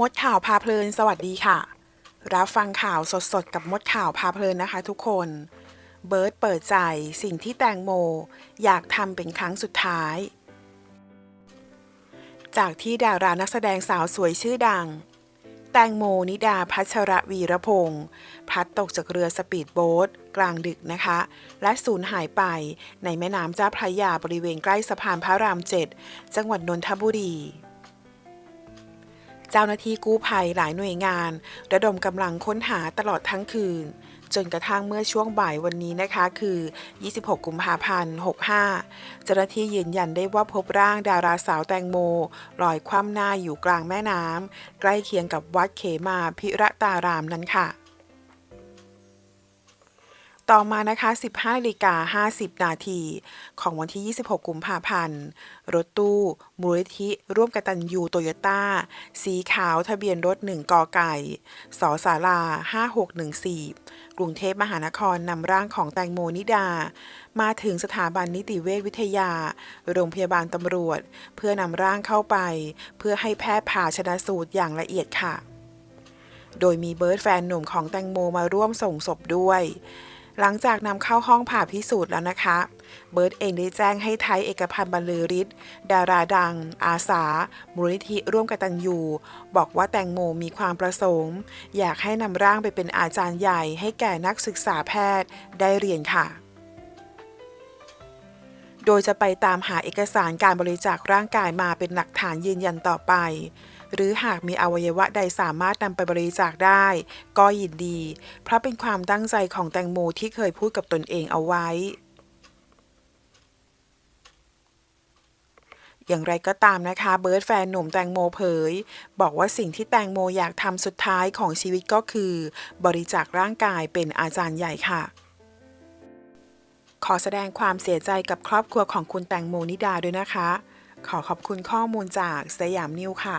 มดข่าวพาเพลินสวัสดีค่ะ รับฟังข่าวสดๆ กับมดข่าวพาเพลินนะคะทุกคน เบิร์ตเปิดใจสิ่งที่แตงโม อยากทำเป็นครั้งสุดท้าย จากที่ดารานักแสดงสาวสวยชื่อดัง แตงโมนิดาพัชรวีรพงศ์พลัดตกจากเรือสปีดโบ๊ทกลางดึกนะคะ และสูญหายไปในแม่น้ำเจ้าพระยาบริเวณใกล้สะพานพระรามเจ็ดจังหวัดนนทบุรี เจ้าหน้าที่กู้ภัยหลายหน่วยงาน ระดมกำลังค้นหาตลอดทั้งคืน จนกระทั่งเมื่อช่วงบ่ายวันนี้นะคะคือ 26 กุมภาพันธ์ 65 เจ้าหน้าที่ยืนยันได้ว่าพบร่างดาราสาวแตงโมลอยคว่ำหน้าอยู่กลางแม่น้ำใกล้เคียงกับวัดเขมาพิระตารามนั้นค่ะ ต่อมานะคะ 15นาฬิกา50 นาที ของวันที่ 26 กุมภาพันธ์ รถตู้ มูลนิธิ ร่วมกตัญญูโตโยต้า สีขาวทะเบียนรถ 1กไก่สสารา5614 กรุงเทพมหานครนำร่างของแตงโมนิดา มาถึงสถาบันนิติเวชวิทยา โรงพยาบาลตำรวจ เพื่อนำร่างเข้าไป เพื่อให้แพทย์ผ่าชนะสูตรอย่างละเอียดค่ะ โดยมีเบิร์ดแฟนหนุ่มของแตงโมมาร่วมส่งศพด้วย หลังจากนำเข้าห้องผ่าพิสูจน์แล้วนะคะ เบิร์ดเองได้แจ้งให้ไทยเอกพันธ์บรรลือฤทธิ์ดาราดัง อาสามูลนิธิร่วมกตัญญูบอกว่าแตงโมมีความประสงค์ อยากให้นำร่างไปเป็นอาจารย์ใหญ่ให้แก่นักศึกษาแพทย์ได้เรียนค่ะโดยจะไปตามหาเอกสารการบริจาคร่างกายมาเป็นหลักฐานยืนยันต่อไป หรือหากมีอวัยวะใดสามารถนำไปบริจาคได้ ก็ยินดี เพราะเป็นความตั้งใจของแตงโมที่เคยพูดกับตนเองเอาไว้อย่างไรก็ตามนะคะ เบิร์ดแฟนหนุ่มแตงโมเผย บอกว่าสิ่งที่แตงโมอยากทำสุดท้ายของชีวิตก็คือ บริจาคร่างกายเป็นอาจารย์ใหญ่ค่ะ ขอแสดงความเสียใจกับครอบครัวของคุณแตงโมนิดาด้วยนะคะ ขอขอบคุณข้อมูลจากสยามนิวค่ะ